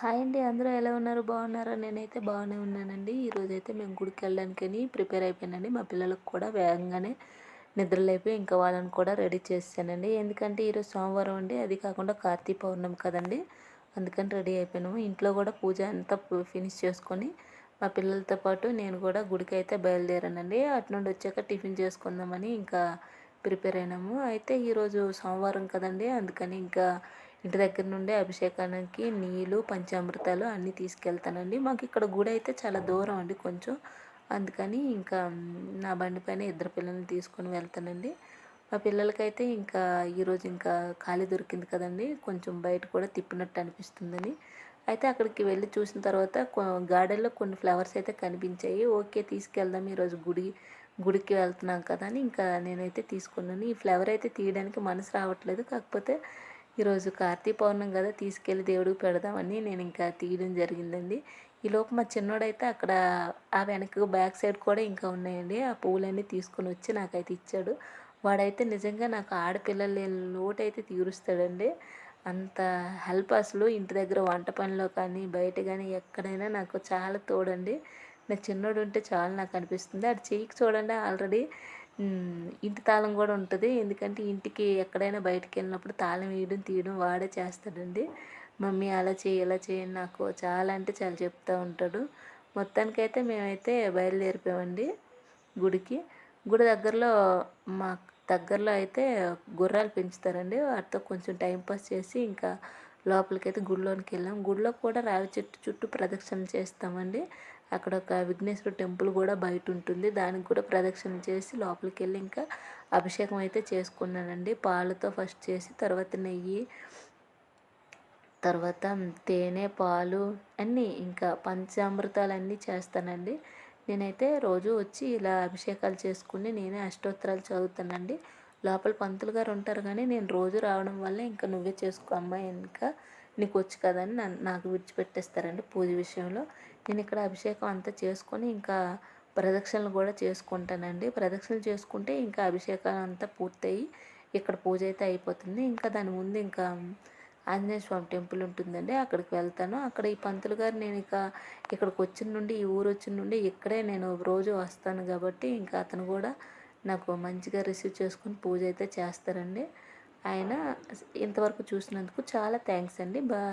Hi అండి. అందరూ ఎలా ఉన్నారు? బాగున్నారా? నేనైతే బాగానే ఉన్నానండి. ఈరోజు అయితే మేము గుడికి వెళ్ళడానికని ప్రిపేర్ అయిపోయానండి. మా పిల్లలకు కూడా వేగంగానే నిద్రలేపి ఇంకా వాళ్ళని కూడా రెడీ చేస్తానండి ఎందుకంటే ఈరోజు సోమవారం అండి. అది కాకుండా కార్తీక పౌర్ణమి కదండి. అందుకని రెడీ అయిపోయినాము. ఇంట్లో కూడా పూజ అంతా ఫినిష్ చేసుకొని మా పిల్లలతో పాటు నేను కూడా గుడికి అయితే బయలుదేరానండి. అటు నుండి వచ్చాక టిఫిన్ చేసుకుందామని ఇంకా ప్రిపేర్ అయినాము. అయితే ఈరోజు సోమవారం కదండి. అందుకని ఇంకా ఇంటి దగ్గర నుండి అభిషేకానికి నీళ్ళు పంచామృతాలు అన్నీ తీసుకెళ్తానండి. మాకు ఇక్కడ గుడి అయితే చాలా దూరం అండి కొంచెం. అందుకని ఇంకా నా బండి పైన ఇద్దరు పిల్లల్ని తీసుకొని వెళ్తానండి. మా పిల్లలకైతే ఇంకా ఈరోజు ఇంకా ఖాళీ దొరికింది కదండి. కొంచెం బయట కూడా తిప్పినట్టు అనిపిస్తుందని. అయితే అక్కడికి వెళ్ళి చూసిన తర్వాత గార్డెన్లో కొన్ని ఫ్లవర్స్ అయితే కనిపించాయి. ఓకే తీసుకెళ్దాం ఈరోజు గుడి గుడికి వెళ్తున్నాం కదా అని ఇంకా నేనైతే తీసుకున్నాను. ఈ ఫ్లవర్ అయితే తీయడానికి మనసు రావట్లేదు. కాకపోతే ఈరోజు కార్తీక పౌర్ణం కదా తీసుకెళ్ళి దేవుడికి పెడదామని నేను ఇంకా తీయడం జరిగిందండి. ఈలోపు మా చిన్నోడైతే అక్కడ ఆ వెనక బ్యాక్ సైడ్ కూడా ఇంకా ఉన్నాయండి. ఆ పువ్వులన్నీ తీసుకొని వచ్చి నాకైతే ఇచ్చాడు. వాడైతే నిజంగా నాకు ఆడపిల్లలు లేని లోటు అయితే తీరుస్తాడండి. అంత హెల్ప్ అసలు ఇంటి దగ్గర వంట పనిలో కానీ బయట కానీ ఎక్కడైనా నాకు చాలా తోడండి. నా చిన్నోడు ఉంటే చాలా నాకు అనిపిస్తుంది. అది చెయ్యికి చూడండి ఆల్రెడీ ఇంటి తాళం కూడా ఉంటుంది. ఎందుకంటే ఇంటికి ఎక్కడైనా బయటికి వెళ్ళినప్పుడు తాళం వేయడం తీయడం వాడే చేస్తాడండి. మమ్మీ అలా చేయి ఇలా చేయని నాకు చాలా అంటే చాలా చెప్తూ ఉంటాడు. మొత్తానికైతే మేమైతే బయలుదేరిపోయామండి గుడికి. గుడి దగ్గరలో మా దగ్గరలో అయితే గుర్రాలు పెంచుతారండి. వాటితో కొంచెం టైంపాస్ చేసి ఇంకా లోపలికైతే గుడిలోనికి వెళ్ళాం. గుడిలో కూడా రావి చెట్టు చుట్టూ ప్రదక్షిణ చేస్తామండి. అక్కడ ఒక విఘ్నేశ్వర టెంపుల్ కూడా బయట ఉంటుంది. దానికి కూడా ప్రదక్షిణ చేసి లోపలికి వెళ్ళి ఇంకా అభిషేకం అయితే చేసుకున్నానండి. పాలతో ఫస్ట్ చేసి తర్వాత నెయ్యి తర్వాత తేనె పాలు అన్నీ ఇంకా పంచామృతాలు అన్నీ చేస్తానండి. నేనైతే రోజు వచ్చి ఇలా అభిషేకాలు చేసుకుని నేనే అష్టోత్తరాలు చదువుతానండి. లోపల పంతులు గారు ఉంటారు కానీ నేను రోజు రావడం వల్ల ఇంకా నువ్వే చేసుకో అమ్మాయి ఇంకా నీకు వచ్చు కదా అని నాకు విడిచిపెట్టేస్తారండి పూజ విషయంలో. నేను ఇక్కడ అభిషేకం అంతా చేసుకొని ఇంకా ప్రదక్షిణలు కూడా చేసుకుంటానండి. ప్రదక్షిణలు చేసుకుంటే ఇంకా అభిషేకం అంతా పూర్తయి ఇక్కడ పూజ అయితే అయిపోతుంది. ఇంకా దాని ముందు ఇంకా ఆంజనేయ స్వామి టెంపుల్ ఉంటుందండి అక్కడికి వెళ్తాను. అక్కడ ఈ పంతులు గారు నేను ఇక ఇక్కడికి వచ్చిన నుండి ఈ ఊరు వచ్చిన నుండి ఇక్కడే నేను రోజు వస్తాను కాబట్టి ఇంకా అతను కూడా నాకు మంచిగా రిసీవ్ చేసుకుని పూజ అయితే చేస్తారండి. ఆయన ఇంతవరకు చూసినందుకు చాలా థ్యాంక్స్ అండి. బా